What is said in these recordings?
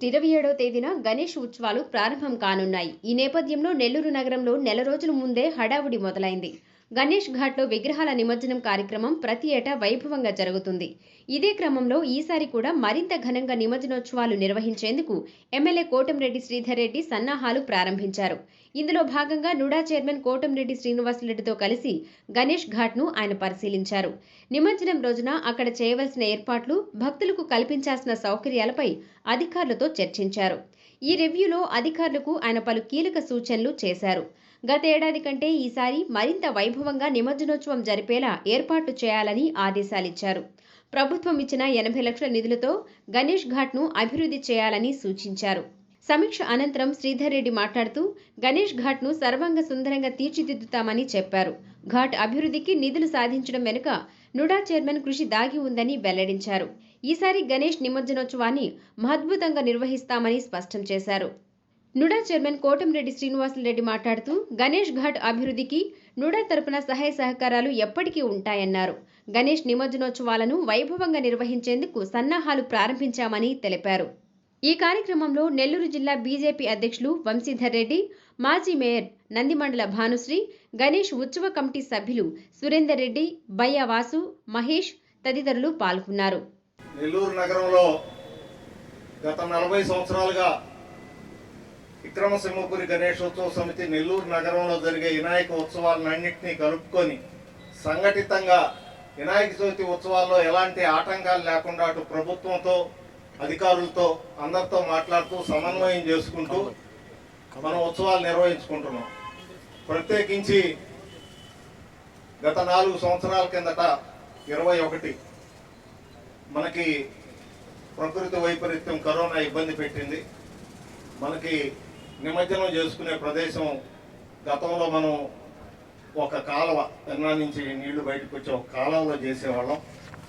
August ఇరవై ఏడవ తేదీన గణేష్ ఉత్సవాలు ప్రారంభం కానున్నాయి. ఈ నేపథ్యంలో నెల్లూరు నగరంలో నెల రోజుల ముందే హడావుడి మొదలైంది. గణేష్ ఘాట్లో విగ్రహాల నిమజ్జనం కార్యక్రమం ప్రతి ఏటా వైభవంగా జరుగుతుంది. ఇదే క్రమంలో ఈసారి కూడా మరింత ఘనంగా నిమజ్జనోత్సవాలు నిర్వహించేందుకు ఎమ్మెల్యే కోటంరెడ్డి శ్రీధర్ రెడ్డి సన్నాహాలు ప్రారంభించారు. ఇందులో భాగంగా నుడా చైర్మన్ కోటంరెడ్డి శ్రీనివాసరెడ్డితో కలిసి గణేష్ ఘాట్ను ఆయన పరిశీలించారు. నిమజ్జనం రోజున అక్కడ చేయవలసిన ఏర్పాట్లు భక్తులకు కల్పించాల్సిన సౌకర్యాలపై అధికారులతో చర్చించారు. ఈ రివ్యూలో అధికారులకు ఆయన పలు కీలక సూచనలు చేశారు. గత ఏడాది కంటే ఈసారి మరింత వైభవంగా నిమజ్జనోత్సవం జరిపేలా ఏర్పాట్లు చేయాలని ఆదేశాలిచ్చారు. ప్రభుత్వం ఇచ్చిన ఎనభై లక్షల నిధులతో గణేష్ ఘాట్ను అభివృద్ధి చేయాలని సూచించారు. సమీక్ష అనంతరం శ్రీధర్ రెడ్డి మాట్లాడుతూ గణేష్ ఘాట్ను సర్వంగ సుందరంగా తీర్చిదిద్దుతామని చెప్పారు. ఘాట్ అభివృద్ధికి నిధులు సాధించడం వెనుక నుడా చైర్మన్ కృషి దాగి ఉందని వెల్లడించారు. ఈసారి గణేష్ నిమజ్జనోత్సవాన్ని మహద్భుతంగా నిర్వహిస్తామని స్పష్టం చేశారు. నుడా చైర్మన్ కోటంరెడ్డి శ్రీనివాసులరెడ్డి మాట్లాడుతూ గణేష్ ఘాట్ అభివృద్ధికి నుడా తరపున సహాయ సహకారాలు ఎప్పటికీ ఉంటాయన్నారు. గణేష్ నిమజ్జనోత్సవాలను వైభవంగా నిర్వహించేందుకు సన్నాహాలు ప్రారంభించామని తెలిపారు. ఈ కార్యక్రమంలో నెల్లూరు జిల్లా బీజేపీ అధ్యక్షులు వంశీధర్ రెడ్డి మాజీ మేయర్ నందిమండల భానుశ్రీ గణేష్ ఉత్సవ కమిటీ సభ్యులు సురేందర్ రెడ్డి బయ్య వాసు మహేష్ తదితరులు పాల్గొన్నారు. నెల్లూరు నగరంలో గత నలభై సంవత్సరాలుగా విక్రమసింహపురి గణేశోత్సవ సమితి నెల్లూరు నగరంలో జరిగే వినాయక ఉత్సవాలన్నింటినీ కలుపుకొని సంఘటితంగా వినాయక చవితి ఉత్సవాల్లో ఎలాంటి ఆటంకాలు లేకుండా అటు ప్రభుత్వంతో అధికారులతో అందరితో మాట్లాడుతూ సమన్వయం చేసుకుంటూ మనం ఉత్సవాలు నిర్వహించుకుంటున్నాం. ప్రత్యేకించి గత నాలుగు సంవత్సరాల కిందట ఇరవై ఒకటి మనకి ప్రకృతి వైపరీత్యం కరోనా ఇబ్బంది పెట్టింది. మనకి నిమజ్జనం చేసుకునే ప్రదేశం గతంలో మనం ఒక కాలువ పెన్నా నుంచి నీళ్ళు బయటకు వచ్చే ఒక కాలువలో చేసేవాళ్ళం.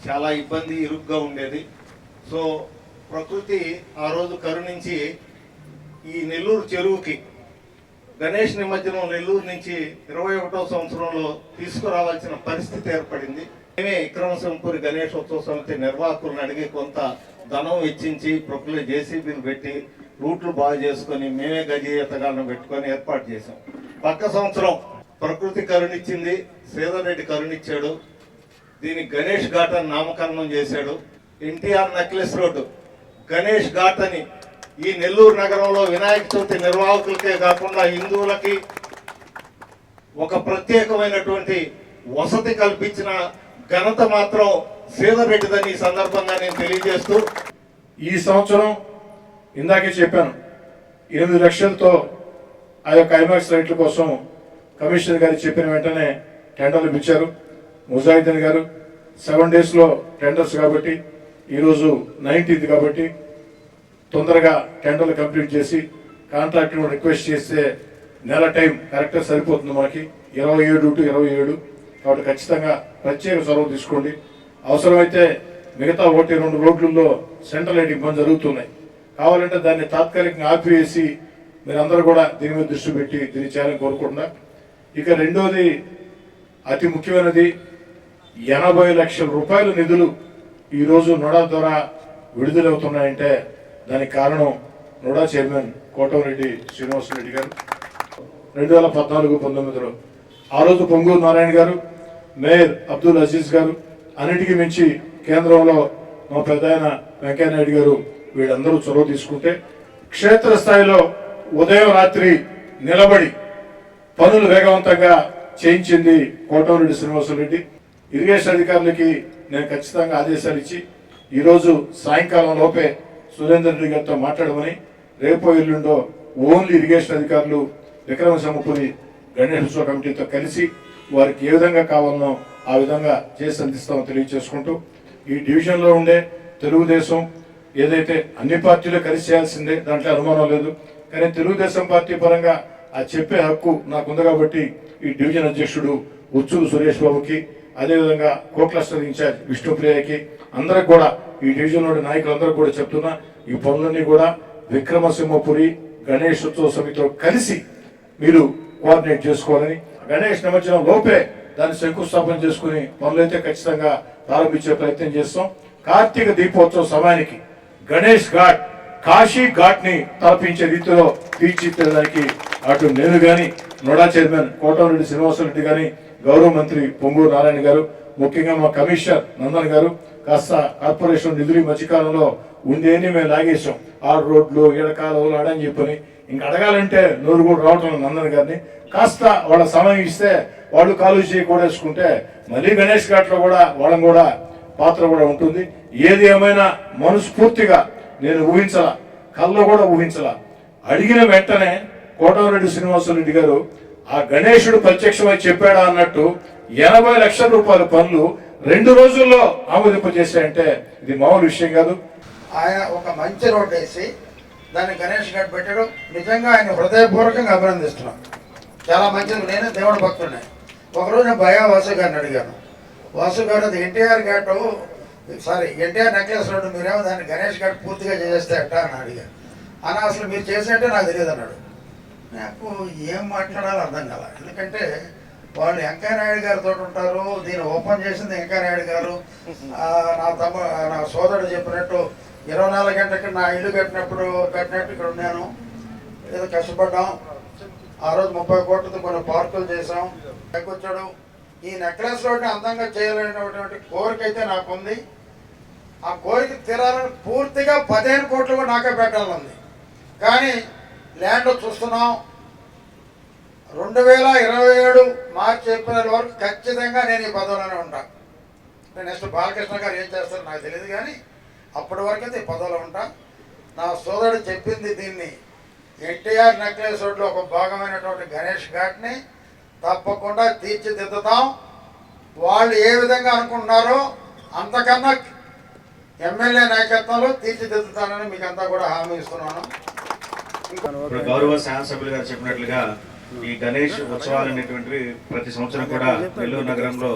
చాలా ఇబ్బంది ఇరుగ్గా ఉండేది. సో ప్రకృతి ఆ రోజు కరుణించి ఈ నెల్లూరు చెరువుకి గణేష్ నిమజ్జనం నెల్లూరు నుంచి ఇరవై ఒకటో సంవత్సరంలో తీసుకురావాల్సిన పరిస్థితి ఏర్పడింది. మేమే విక్రమసింహపురి ఉత్సవ సమితి నిర్వాహకులను అడిగి కొంత ధనం వెచ్చించి ప్రకృతి జేసీబీలు పెట్టి రూట్లు బాగు చేసుకొని మేమే గజీయతగాలను పెట్టుకొని ఏర్పాటు చేసాం పక్క సంవత్సరం ప్రకృతి కరుణిచ్చింది శ్రీధర్రెడ్డి కరుణిచ్చాడు దీని గణేష్ ఘాట్ నామకరణం చేశాడు. NTR necklace road. Ganesh Ghat అని ఈ నెల్లూరు నగరంలో వినాయక చవితి నిర్వాహకులకే కాకుండా హిందువులకి ఒక ప్రత్యేకమైనటువంటి వసతి కల్పించిన ఘనత మాత్రం శ్రీధర్ ఈ సందర్భంగా నేను తెలియజేస్తూ ఈ సంవత్సరం ఇందాకే చెప్పాను ఎనిమిది లక్షలతో ఆ యొక్క ఐమాక్స్ రైట్ల కోసం కమిషనర్ గారు చెప్పిన వెంటనే టెండర్లు ఇచ్చారు ముజాహిద్దీన్ గారు సెవెన్ డేస్లో టెండర్స్ కాబట్టి ఈరోజు నైన్టీన్త్ కాబట్టి తొందరగా టెండర్లు కంప్లీట్ చేసి కాంట్రాక్టర్ రిక్వెస్ట్ చేస్తే నెల టైం కరెక్ట్గా సరిపోతుంది మనకి ఇరవై ఏడు టు ఇరవై ఏడు. కాబట్టి ఖచ్చితంగా ప్రత్యేక చొరవ తీసుకోండి. అవసరమైతే మిగతా ఒకటి రెండు రోడ్లలో సెంట్రల్ లైట్ ఇబ్బంది జరుగుతున్నాయి. కావాలంటే దాన్ని తాత్కాలికంగా ఆపివేసి మీరందరూ కూడా దీని మీద దృష్టి పెట్టి దీన్ని చేయాలని కోరుకుంటున్నా. ఇక రెండోది అతి ముఖ్యమైనది ఎనభై లక్షల రూపాయల నిధులు ఈరోజు నోడా ద్వారా విడుదలవుతున్నాయంటే దానికి కారణం నోడా చైర్మన్ కోటమిరెడ్డి శ్రీనివాసరెడ్డి గారు. రెండు వేల పద్నాలుగు పంతొమ్మిదిలో ఆ రోజు పొంగూరు నారాయణ గారు మేయర్ అబ్దుల్ అజీజ్ గారు అన్నిటికీ మించి కేంద్రంలో మా పెద్ద ఆయన వెంకయ్యనాయుడు గారు వీళ్ళందరూ చొరవ తీసుకుంటే క్షేత్రస్థాయిలో ఉదయం రాత్రి నిలబడి పనులు వేగవంతంగా చేయించింది కోటమిరెడ్డి శ్రీనివాసరెడ్డి. ఇరిగేషన్ అధికారులకి నేను ఖచ్చితంగా ఆదేశాలు ఇచ్చి ఈరోజు సాయంకాలం లోపే సురేందర్ రెడ్డి గారితో మాట్లాడమని రేపో ఎల్లుండో ఓన్లీ ఇరిగేషన్ అధికారులు విక్రమసింహపురి గణేశోత్సవ కమిటీతో కలిసి వారికి ఏ విధంగా కావాలనో ఆ విధంగా చేసి అందిస్తామని తెలియజేసుకుంటూ ఈ డివిజన్లో ఉండే తెలుగుదేశం ఏదైతే అన్ని పార్టీలు కలిసి చేయాల్సిందే దాంట్లో అనుమానం లేదు. కానీ తెలుగుదేశం పార్టీ పరంగా ఆ చెప్పే హక్కు నాకుంది కాబట్టి ఈ డివిజన్ అధ్యక్షుడు ఉచ్చు సురేష్ బాబుకి అదేవిధంగా కో క్లస్టర్ ఇన్ఛార్జ్ విష్ణుప్రియకి అందరికి కూడా ఈ డివిజన్లోని నాయకులందరూ కూడా చెప్తున్నా ఈ పనులన్నీ కూడా విక్రమసింహపురి గణేష్ ఉత్సవ సమితితో కలిసి మీరు కోఆర్డినేట్ చేసుకోవాలని గణేష్ నిమజ్జనం లోపే దాన్ని శంకుస్థాపన చేసుకుని పనులైతే ఖచ్చితంగా ప్రారంభించే ప్రయత్నం చేస్తాం. కార్తీక దీపోత్సవ సమయానికి గణేష్ ఘాట్ కాశీ ఘాట్ని తలపించే రీతిలో తీర్చిదిద్దడానికి అటు నేను గాని నోడా చైర్మన్ కోటమిరెడ్డి శ్రీనివాసరెడ్డి గాని గౌరవ మంత్రి పొంగూరు నారాయణ గారు ముఖ్యంగా మా కమిషనర్ నందన్ గారు కాస్త కార్పొరేషన్ నిధులు మధ్యకాలంలో ఉండేని మేము లాగేసాం ఆరు రోడ్లు ఎడకాలు ఆడని చెప్పని. ఇంకా అడగాలంటే నోరు కూడా రావటం నందన్ గారిని. కాస్త వాళ్ళ సమయం ఇస్తే వాళ్ళు కాలు చేయి కూడేసుకుంటే మళ్ళీ గణేష్ ఘాట్లో కూడా వాళ్ళని కూడా పాత్ర కూడా ఉంటుంది. ఏది ఏమైనా మనస్ఫూర్తిగా నేను ఊహించలా కల్లో కూడా ఊహించలా. అడిగిన వెంటనే కోటమరెడ్డి శ్రీనివాసరెడ్డి గారు ఆ గణేశుడు ప్రత్యక్షమై చెప్పాడా అన్నట్టు ఎనభై లక్షల రూపాయల పనులు రెండు రోజుల్లో ఆమోదింపజేశాయంటే ఇది మామూలు విషయం కాదు. ఆయన ఒక మంచి రోడ్ వేసి దాన్ని గణేష్ గడ్ పెట్టాడు నిజంగా ఆయన హృదయపూర్వకంగా అభినందిస్తున్నాం. చాలా మంచిది. నేను దేవుడు భక్తుడిని. ఒకరోజు నేను భయా వాసు గారిని అడిగాను. వాసు గారు అది NTR Ghat sorry NTR necklace road మీరేమో దాన్ని గణేష్ ఘాట్ పూర్తిగా చేసేస్తే అట్టా అని అడిగాను అని అసలు మీరు చేసినట్టే నాకు తెలియదు అన్నాడు. నాకు ఏం మాట్లాడాలో అర్థం కాల. ఎందుకంటే వాళ్ళు వెంకయ్యనాయుడు గారితో ఉంటారు దీన్ని ఓపెన్ చేసింది వెంకయ్యనాయుడు గారు. నా తమ్ము నా సోదరుడు చెప్పినట్టు ఇరవై నాలుగు గంటలకి నా ఇల్లు కట్టినప్పుడు కట్టినట్టు ఇక్కడ ఉన్నాను. ఏదో కష్టపడ్డాం. ఆ రోజు ముప్పై కోట్లతో కొన్ని పార్కులు చేసాం వచ్చాడు ఈ నెక్లెస్ రోడ్ని అందంగా చేయాలనేటువంటి కోరిక అయితే నాకు ఉంది ఆ కోరిక తీరాలని పూర్తిగా పదిహేను కోట్లు కూడా నాకే పెట్టాలని ఉంది. కానీ ల్యాండ్ చూస్తున్నాం. రెండు వేల ఇరవై ఏడు మార్చి ఏప్రిల్ వరకు ఖచ్చితంగా నేను ఈ పదవిలోనే ఉంటా. నెక్స్ట్ బాలకృష్ణ గారు ఏం చేస్తారో నాకు తెలియదు కానీ అప్పటి వరకు అయితే ఈ పదవిలో ఉంటా. నా సోదరుడు చెప్పింది దీన్ని. ఎన్టీఆర్ నెక్లెస్ రోడ్లో ఒక భాగమైనటువంటి గణేష్ ఘాట్ని తప్పకుండా తీర్చిదిద్దుతాం. వాళ్ళు ఏ విధంగా అనుకుంటున్నారో అంతకన్నా ఎమ్మెల్యే నాయకత్వంలో తీర్చిదిద్దుతానని మీకు అంతా కూడా హామీ ఇస్తున్నాను. గౌరవ శాసనసభ్యులు గారు చెప్పినట్లుగా ఈ గణేష్ ఉత్సవాలు అనేటువంటివి ప్రతి సంవత్సరం కూడా నెల్లూరు నగరంలో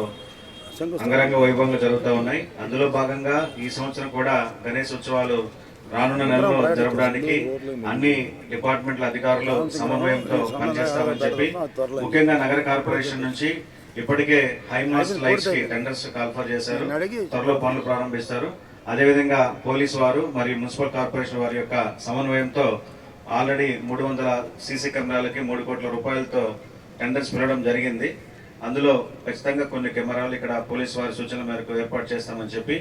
అంగరంగ వైభవంగా జరుగుతూ ఉన్నాయి. అందులో భాగంగా ఈ సంవత్సరం కూడా గణేష్ ఉత్సవాలు రానున్న నెలలో జరపడానికి అన్ని డిపార్ట్మెంట్ల అధికారులు సమన్వయంతో పనిచేస్తామని చెప్పి ముఖ్యంగా నగర కార్పొరేషన్ నుంచి ఇప్పటికే హైమాస్ట్ లైట్స్కి టెండర్స్ కాల్ఫర్ చేశారు. త్వరలో పనులు ప్రారంభిస్తారు. అదేవిధంగా పోలీసు వారు మరియు మున్సిపల్ కార్పొరేషన్ వారి యొక్క సమన్వయంతో ఆల్రెడీ మూడు వందల సీసీ కెమెరాలకి మూడు కోట్ల రూపాయలతో టెండర్స్ పిలవడం జరిగింది. అందులో ఖచ్చితంగా కొన్ని కెమెరాలు ఇక్కడ పోలీసు వారి సూచన మేరకు ఏర్పాటు చేస్తామని చెప్పి